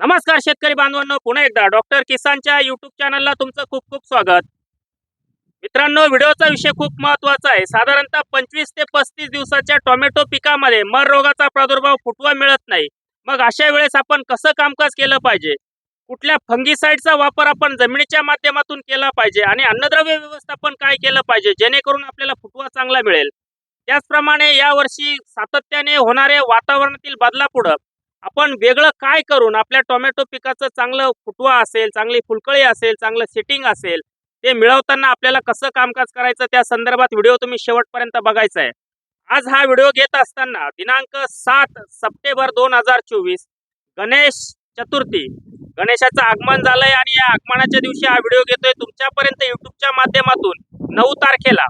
नमस्कार शेतकरी बांधवांनो पुन्हा एकदा डॉक्टर किसानच्या युट्यूब चॅनलला तुमचं खूप खूप स्वागत. मित्रांनो व्हिडिओचा विषय खूप महत्त्वाचा आहे. साधारणतः पंचवीस ते पस्तीस दिवसाच्या टोमॅटो पिकामध्ये मर रोगाचा प्रादुर्भाव फुटवा मिळत नाही. मग अशा वेळेस आपण कसं कामकाज केलं पाहिजे? कुठल्या फंगीसाईडचा वापर आपण जमिनीच्या माध्यमातून केला पाहिजे? आणि अन्नद्रव्य व्यवस्थापन काय केलं पाहिजे? जेणेकरून आपल्याला फुटवा चांगला मिळेल. त्याचप्रमाणे यावर्षी सातत्याने होणाऱ्या वातावरणातील बदलापुढं आपण वेगळं काय करून आपल्या टोमॅटो पिकाचं चांगलं फुटवा असेल चांगली फुलकळी असेल चांगलं सेटिंग असेल ते मिळवताना आपल्याला कसं कामकाज करायचं त्या संदर्भात व्हिडिओ तुम्ही शेवटपर्यंत बघायचा आहे आज हा व्हिडिओ घेत असताना दिनांक सात सप्टेंबर दोन हजार चोवीस गणेश चतुर्थी. गणेशाचं आगमन झालंय आणि या आगमनाच्या दिवशी हा व्हिडिओ घेतोय तुमच्यापर्यंत युट्यूबच्या माध्यमातून. नऊ तारखेला.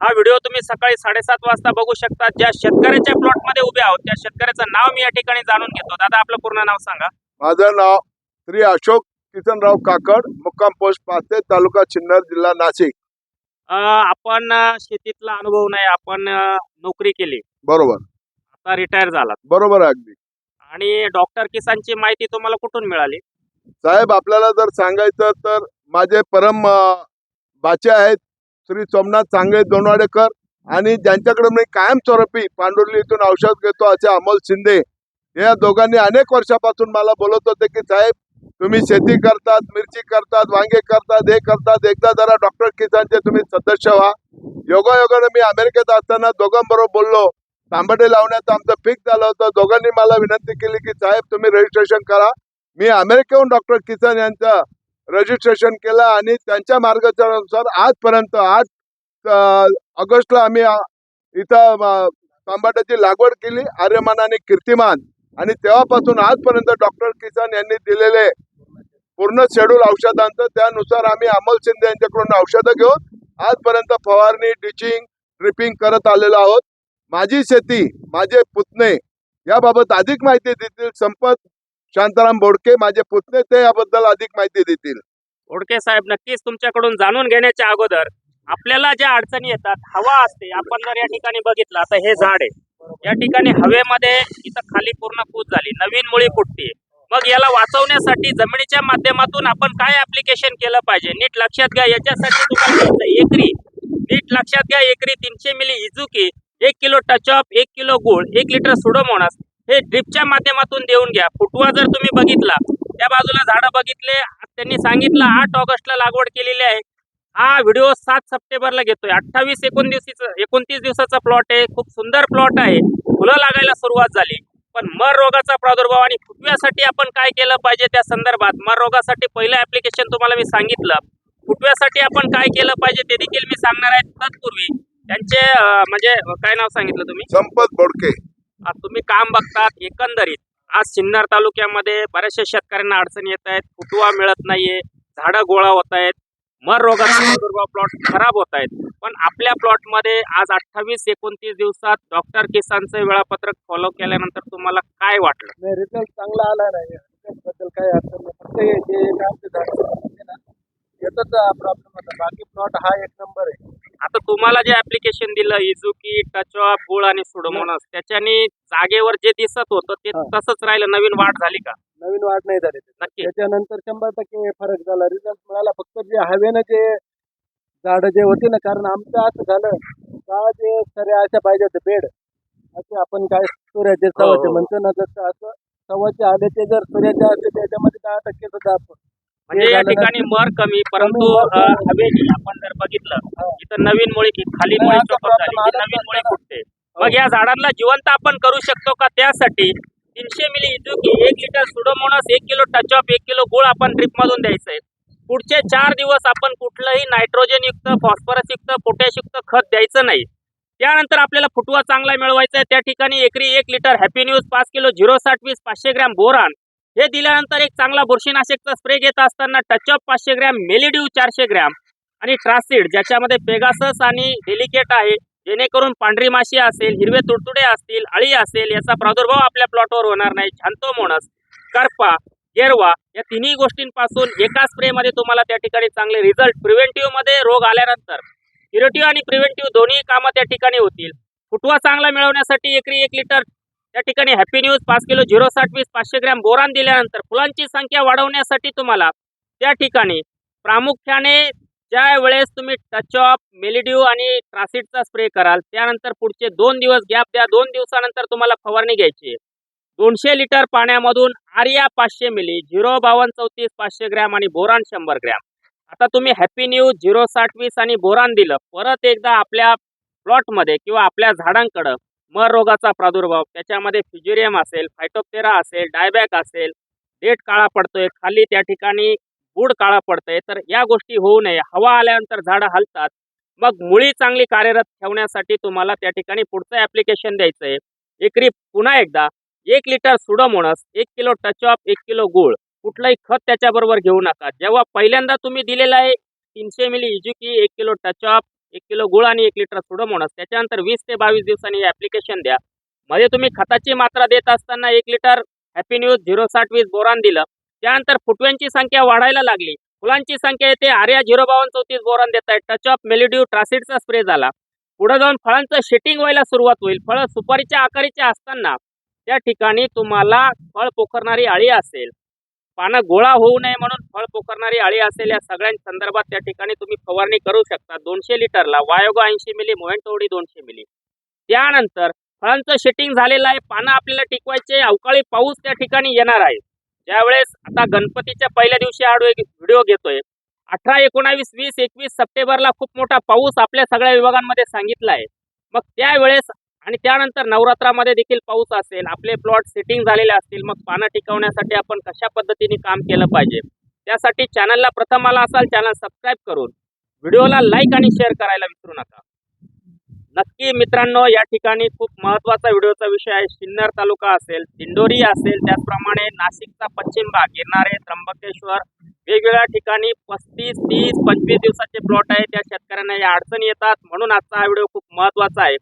हा व्हिडिओ तुम्ही सकाळी साडेसात वाजता बघू शकता. ज्या शेतकऱ्याच्या प्लॉटमध्ये उभे आहोत त्या शेतकऱ्याचं नाव मी या ठिकाणी जाणून घेतो. दादा आपलं पूर्ण नाव सांगा. माझं नाव श्री अशोक किसनराव काकड मुक्काम पोस्ट पाचते तालुका सिन्नर जिल्हा नाशिक. आपण शेतीतला अनुभव नाही आपण नोकरी केली. बरोबर. आता रिटायर झालात. बरोबर आहे अगदी. आणि डॉक्टर किसानची माहिती तुम्हाला कुठून मिळाली? साहेब आपल्याला जर सांगायचं तर माझे परम बाचे आहेत श्री सोमनाथ सांगे दोनवाडेकर आणि ज्यांच्याकडे मी कायमस्वरूपी पांडुर्ली इथून औषध घेतो असे अमोल शिंदे या दोघांनी अनेक वर्षापासून मला बोलत होते की साहेब तुम्ही शेती करतात मिरची करतात वांगे करतात हे करतात एकदा जरा डॉक्टर किसानचे तुम्ही सदस्य व्हा. योगायोगाने मी अमेरिकेत असताना दोघांबरोबर बोललो. तांबडे लावण्याचं आमचं पीक झालं होतं. दोघांनी मला विनंती केली की साहेब तुम्ही रजिस्ट्रेशन करा. मी अमेरिकेहून डॉक्टर किसन यांचं रजिस्ट्रेशन केलं आणि त्यांच्या मार्गदर्शनानुसार आजपर्यंत आज ऑगस्टला आम्ही इथं तांबाटाची लागवड केली आर्यमान आणि कीर्तिमान. आणि तेव्हापासून आजपर्यंत डॉक्टर किसन यांनी दिलेले पूर्ण शेड्यूल औषधांचं त्यानुसार आम्ही अमोल शिंदे यांच्याकडून औषधं घेऊन आजपर्यंत फवारणी डिचिंग ड्रिपिंग करत आलेलो आहोत. माझी शेती माझे पुतणे याबाबत अधिक माहिती देतील संपत शांताराम बोडके माझे पुतणे ते याबद्दल अधिक माहिती देतील. ओडके साहेब नक्कीच तुमच्याकडून जाणून घेण्याच्या अगोदर आपल्याला ज्या अडचणी येतात हवा असते आपण जर या ठिकाणी बघितलं आता हे झाड आहे. या ठिकाणी हवेमध्ये इथं खाली पूर्ण पूज झाली नवीन मुळी फुटते मग याला वाचवण्यासाठी जमिनीच्या माध्यमातून आपण काय ऍप्लिकेशन केलं पाहिजे? नीट लक्षात घ्या याच्यासाठी तुम्हाला एकरी नीट लक्षात घ्या एकरी तीनशे मिली इजुकी एक किलो टचअप एक किलो गुळ एक लिटर सुडोमोनास हे ड्रिपच्या माध्यमातून देऊन घ्या. फुटवा जर तुम्ही बघितला त्या बाजूला झाडं बघितले त्यांनी सांगितलं आठ ऑगस्टला लागवड केलेली आहे. हा व्हिडिओ सात सप्टेंबरला घेतोय. अठ्ठावीस एकोणतीस एकोणतीस दिवसाचा प्लॉट आहे. खूप सुंदर प्लॉट आहे. फुलं लागायला सुरुवात झाली. पण मर रोगाचा प्रादुर्भाव आणि फुटव्यासाठी आपण काय केलं पाहिजे त्या संदर्भात? मर रोगासाठी पहिलं ऍप्लिकेशन तुम्हाला मी सांगितलं. फुटव्यासाठी आपण काय केलं पाहिजे ते देखील मी सांगणार आहे तत्पूर्वी. त्यांचे म्हणजे काय नाव सांगितलं तुम्ही? संपत बोडके. तुम्ही काम बघतात एकंदरीत. आज सिन्नर तालुक्यामध्ये बऱ्याचशा शेतकऱ्यांना अडचणी येत आहेत. फुटवा मिळत नाहीये. झाडं गोळा होत आहेत. मर रोगाचा प्रादुर्भाव प्लॉट खराब होत आहेत. पण आपल्या प्लॉटमध्ये आज अठ्ठावीस एकोणतीस दिवसात डॉक्टर किसानचं वेळापत्रक फॉलो केल्यानंतर तुम्हाला काय वाटलं? नाही रिझल्ट चांगला आला नाही. बद्दल काही अडचण नाही. फक्त हे जे एक आमचे झाड होते ना याचाच प्रॉब्लेम होता. बाकी प्लॉट हा एक नंबर आहे. आता तुम्हाला जे ऍप्लिकेशन दिलं इजुकी टचअप गुळ आणि सुडोमोनस त्याच्याने जागेवर जे दिसत होतं ते हा. तसंच राहिलं. नवीन वाढ झाली का? नवीन वाढ नाही झाली. नक्की. त्याच्यानंतर शंभर टक्के फरक झाला. रिझल्ट मिळाला. फक्त जे हवेनं जे झाड जे होते ना कारण आमचं असं झालं का जे सऱ्या अशा पाहिजे होते बेड. असे आपण काय सूर्याचे हो, सवाचे हो. म्हणतो ना जसं असं सवाचे आले ते जर सूर्याचे असते त्याच्यामध्ये दहा टक्के सुद्धा आपण म्हणजे या ठिकाणी मर कमी परंतु हवेची आपण जर बघितलं हा. इथं नवीन मुळी की खाली मुळी चोपट झाली ही नवीन मुळी. फुटते मग या झाडांना जिवंत आपण करू शकतो का? त्यासाठी तीनशे मिली इजुकी एक लिटर सुडोमोनस एक किलो टचअप एक किलो गुळ आपण ड्रिप मधून द्यायचं आहे. पुढचे चार दिवस आपण कुठलंही नायट्रोजन युक्त फॉस्फरस युक्त पोटॅश युक्त खत द्यायचं नाही. त्यानंतर आपल्याला फुटवा चांगला मिळवायचा आहे. त्या ठिकाणी एकरी एक लिटर हॅपी न्यूज पाच किलो झिरो साठ वीस पाचशे ग्रॅम बोरान हे दिल्यानंतर एक चांगला बुरशीनाशकचा स्प्रे घेत असताना टचअप पाचशे ग्रॅम मेलिड्यू चारशे ग्रॅम आणि ट्रासिड ज्याच्यामध्ये पेगासस आणि डेलिकेट आहे. जेणेकरून पांढरी माशी असेल हिरवे तुडतुडे असतील अळी असेल याचा प्रादुर्भाव आपल्या प्लॉटवर होणार नाही. छांतोमोनस करपा गेरवा या तिन्ही गोष्टींपासून एका स्प्रेमध्ये तुम्हाला त्या ठिकाणी चांगले रिझल्ट प्रिव्हेंटिव्हमध्ये रोग आल्यानंतर क्युरेटिव्ह आणि प्रिव्हेंटिव्ह दोन्ही कामं त्या ठिकाणी होतील. फुटवा चांगला मिळवण्यासाठी एकरी एक लिटर त्या ठिकाणी हॅपी न्यूज पाच किलो झिरो साठ वीस पाचशे ग्रॅम बोरान दिल्यानंतर फुलांची संख्या वाढवण्यासाठी तुम्हाला त्या ठिकाणी प्रामुख्याने ज्या वेळेस तुम्ही टच ऑफ मेलिड्यू आणि ट्रासिडचा स्प्रे कराल त्यानंतर पुढचे दोन दिवस गॅप द्या. दोन दिवसानंतर तुम्हाला फवारणी घ्यायची आहे. दोनशे लिटर पाण्यामधून आर्या पाचशे मिली झिरो बावन्न चौतीस पाचशे ग्रॅम आणि बोरान शंभर ग्रॅम. आता तुम्ही हॅपी न्यूज झिरो साठ वीस आणि बोरान दिलं परत एकदा आपल्या प्लॉटमध्ये किंवा आपल्या झाडांकडं मर रोगाचा प्रादुर्भाव त्याच्यामध्ये फ्युजेरियम असेल फायटोप्टेरा असेल डायबॅक असेल डेट काळा पडतोय खाली त्या ठिकाणी बुड काळा पडतंय तर या गोष्टी होऊ नये. हवा आल्यानंतर झाडं हलतात. मग मुळी चांगली कार्यरत ठेवण्यासाठी तुम्हाला त्या ठिकाणी पुढचं ॲप्लिकेशन द्यायचं आहे एकरी पुन्हा एकदा एक लिटर सुडोमोनस एक किलो टच ऑफ एक किलो गुळ कुठलंही खत त्याच्याबरोबर घेऊ नका. जेव्हा पहिल्यांदा तुम्ही दिलेलं आहे तीनशे मिली इजुकी एक किलो टच ऑफ एक किलो गुळ आणि एक लिटर सुडोमोनस त्याच्यानंतर वीस ते बावीस दिवसांनी हे ॲप्लिकेशन द्या. मध्ये तुम्ही खताची मात्रा देत असताना एक लिटर हॅपी न्यूज झिरो साठ वीस बोरान दिलं. त्यानंतर फुटव्यांची संख्या वाढायला लागली. फुलांची संख्या येते. आर्या झिरो बावन चौतीस बोरान देत आहे. टच ऑफ मेलिड्यू ट्रासिडचा स्प्रे झाला. पुढे जाऊन फळांचं शेटिंग व्हायला सुरुवात होईल. फळं सुपारीच्या आकारीचे असताना त्या ठिकाणी तुम्हाला फळ पोखरणारी अळी असेल. पानं गोळा होऊ नये म्हणून फळ पोखरणारी अळी असेल या सगळ्यांच्या संदर्भात त्या ठिकाणी तुम्ही फवारणी करू शकता. दोनशे लिटरला वायोगो ऐंशी मिली मोहेंटोडी दोनशे मिली. त्यानंतर फळांचं शेटिंग झालेलं आहे. पानं आपल्याला टिकवायचे अवकाळी पाऊस त्या ठिकाणी येणार आहे. ज्यावेळेस आता गणपतीच्या पहिल्या दिवशी हा व्हिडिओ घेतोय. अठरा एकोणावीस वीस एकवीस सप्टेंबरला खूप मोठा पाऊस आपल्या सगळ्या विभागांमध्ये सांगितला आहे. मग त्यावेळेस आणि त्यानंतर नवरात्रामध्ये देखील पाऊस असेल आपले प्लॉट सेटिंग झालेले असतील मग पानं टिकवण्यासाठी आपण कशा पद्धतीने काम केलं पाहिजे? त्यासाठी चॅनलला प्रथम आला असाल चॅनल सबस्क्राईब करून. व्हिडिओला लाईक आणि शेअर करायला विसरू नका. नक्की मित्रांनो या ठिकाणी खूप महत्त्वाचा व्हिडिओचा विषय आहे. सिन्नर तालुका असेल दिंडोरी असेल त्याचप्रमाणे नाशिकचा पश्चिम भाग गिरणारे त्र्यंबकेश्वर वेगवेगळ्या ठिकाणी पस्तीस तीस पंचवीस दिवसाचे प्लॉट आहे. त्या शेतकऱ्यांना या अडचणी येतात. म्हणून आजचा हा व्हिडिओ खूप महत्त्वाचा आहे.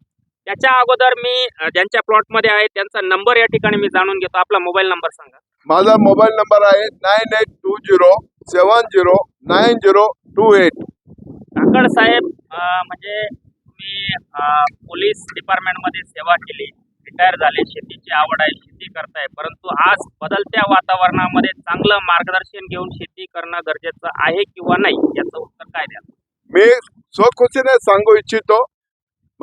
त्याच्या अगोदर मी ज्यांच्या प्लॉटमध्ये आहे त्यांचा नंबर या ठिकाणी मी जाणून घेतो. आपला मोबाईल नंबर सांगा. माझा मोबाईल नंबर आहे nine eight two zero seven zero nine zero two eight Kakad साहेब म्हणजे तुम्ही अ, पोलीस डिपार्टमेंटमध्ये सेवा केली रिटायर झाले शेतीची आवड आहे शेती करताय परंतु आज बदलत्या वातावरणामध्ये चांगलं मार्गदर्शन घेऊन शेती करणं गरजेचं आहे किंवा नाही? याचं उत्तर काय द्या मी स्वखुशीने सांगू इच्छितो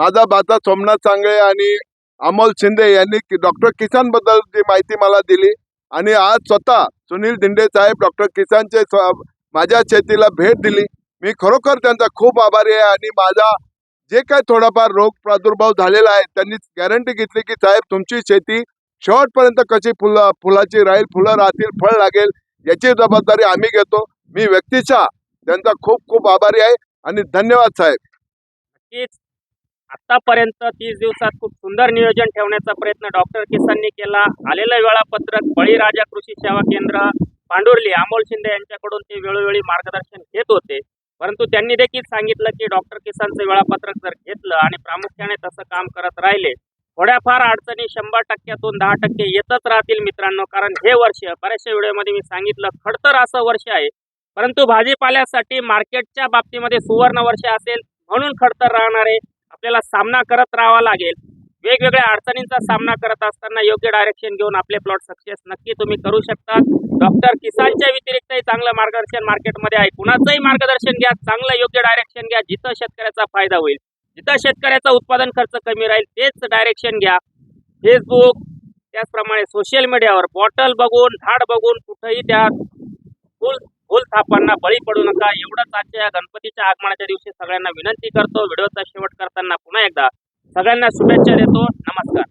माझा भाचा सोमनाथ सांगळे आणि अमोल शिंदे यांनी डॉक्टर किसानबद्दल जी माहिती मला दिली. आणि आज स्वतः सुनील धिंडे साहेब डॉक्टर किसानचे माझ्या शेतीला भेट दिली. मी खरोखर त्यांचा खूप आभारी आहे आणि माझा जे काही थोडाफार रोग प्रादुर्भाव झालेला आहे त्यांनी गॅरंटी घेतली की साहेब तुमची शेती शेवटपर्यंत कशी फुलं फुलाची राहील फुलं राहतील फळ लागेल याची जबाबदारी आम्ही घेतो. मी व्यक्तिशः त्यांचा खूप खूप आभारी आहे आणि धन्यवाद साहेब. नक्कीच. आतापर्यंत तीस दिवसात खूप सुंदर नियोजन ठेवण्याचा प्रयत्न डॉक्टर किसाननी केला. आलेलं वेळापत्रक बळीराजा कृषी सेवा केंद्र पांडुर्ली अमोल शिंदे यांच्याकडून ते वेळोवेळी मार्गदर्शन घेत होते. परंतु त्यांनी देखील सांगितलं की डॉक्टर किसानचं वेळापत्रक जर घेतलं आणि प्रामुख्याने तसं काम करत राहिले थोड्याफार अडचणी शंभर टक्क्यातून दहा टक्के येतच राहतील मित्रांनो. कारण हे वर्ष बऱ्याचशा व्हिडिओमध्ये मी सांगितलं खडतर असं वर्ष आहे. परंतु भाजीपाल्यासाठी मार्केटच्या बाबतीमध्ये सुवर्ण वर्ष असेल म्हणून खडतर राहणार आहे. आपल्याला सामना करत राहावा लागेल. वेगवेगळ्या अडचणींचा सामना करत असताना योग्य डायरेक्शन घेऊन आपले प्लॉट सक्सेस नक्की तुम्ही करू शकता. डॉक्टर किसानच्या व्यतिरिक्तही चांगलं मार्गदर्शन मार्केटमध्ये आहे. कुणाचंही मार्गदर्शन घ्या चांगलं योग्य डायरेक्शन घ्या जिथं शेतकऱ्याचा फायदा होईल. जिथं शेतकऱ्याचा उत्पादन खर्च कमी राहील तेच डायरेक्शन घ्या. फेसबुक त्याचप्रमाणे सोशल मीडियावर बॉटल बघून झाड बघून कुठंही त्या फुल भूलथापांना बळी पडू नका. एवढंच आजच्या या गणपतीच्या आगमनाच्या दिवशी सगळ्यांना विनंती करतो. व्हिडिओचा शेवट करताना पुन्हा एकदा सगळ्यांना शुभेच्छा देतो. नमस्कार.